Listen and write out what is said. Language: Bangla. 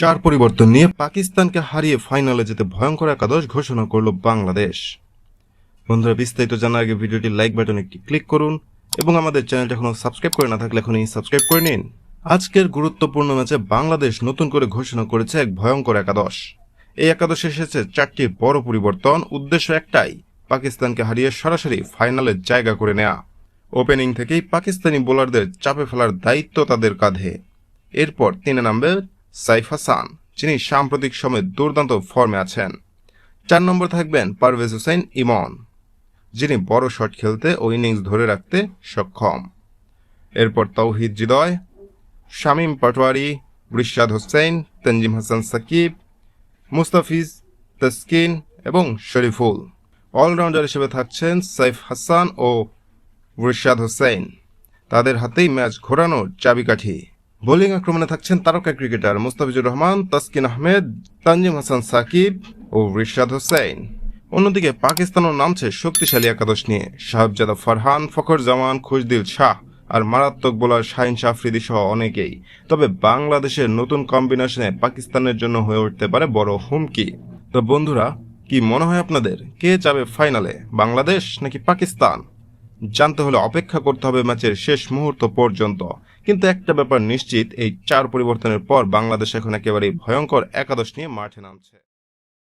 চার পরিবর্তন নিয়ে পাকিস্তানকে হারিয়ে ফাইনালে যেতে ভয়ঙ্কর একাদশ ঘোষণা করল বাংলাদেশ। বন্ধুরা, বিস্তারিত জানার আগে ভিডিওটি লাইক বাটন একটি ক্লিক করুন এবং আমাদের চ্যানেলটা এখনও সাবস্ক্রাইব করে না থাকলে এখনই সাবস্ক্রাইব করে নিন। আজকের গুরুত্বপূর্ণ ম্যাচে বাংলাদেশ নতুন করে ঘোষণা করেছে এক ভয়ঙ্কর একাদশ। এই একাদশে এসেছে চারটি বড় পরিবর্তন, উদ্দেশ্য একটাই, পাকিস্তানকে হারিয়ে সরাসরি ফাইনালে জায়গা করে নেয়া। ওপেনিং থেকেই পাকিস্তানি বোলারদের চাপে ফেলার দায়িত্ব তাদের কাঁধে। এরপর তিনে নামবে সাইফ হাসান, যিনি সাম্প্রতিক সময়ে দুর্দান্ত ফর্মে আছেন। চার নম্বর থাকবেন পারভেজ হোসেন ইমন, যিনি বড় শট খেলতে ও ইনিংস ধরে রাখতে সক্ষম। এরপর তৌহিদ হৃদয় শামীম পাটোয়ারি, রিশাদ হোসেন তঞ্জিম হাসান সাকিব, মুস্তাফিজ তস্কিন এবং শরীফুল। অলরাউন্ডার হিসেবে থাকছেন সাইফ হাসান ও রিশাদ হোসেন তাদের হাতেই ম্যাচ ঘোরানোর চাবিকাঠি। বোলিং আক্রমণে থাকছেন তারকা ক্রিকেটার মুস্তাফিজুর রহমান, তাসকিন আহমেদ, তানজিম হাসান সাকিব ও রিশাদ হোসেন। অন্যদিকে পাকিস্তানও নামছে শক্তিশালী একাদশ নিয়ে। সাহেবজাদা ফারহান ফখর জামান খুশদিল শাহ আর মারাত্মক বোলার শাহিন আফ্রিদি সহ অনেকেই। তবে বাংলাদেশের নতুন কম্বিনেশনে পাকিস্তানের জন্য হয়ে উঠতে পারে বড় হুমকি। তো বন্ধুরা, কি মনে হয় আপনাদের? কে যাবে ফাইনালে? বাংলাদেশ নাকি পাকিস্তান? জানতে হলে অপেক্ষা করতে হবে ম্যাচের শেষ মুহূর্ত পর্যন্ত। কিন্তু একটা ব্যাপার নিশ্চিত, এই চার পরিবর্তনের পর বাংলাদেশ এখন একেবারেই ভয়ঙ্কর একাদশ নিয়ে মাঠে নামছে।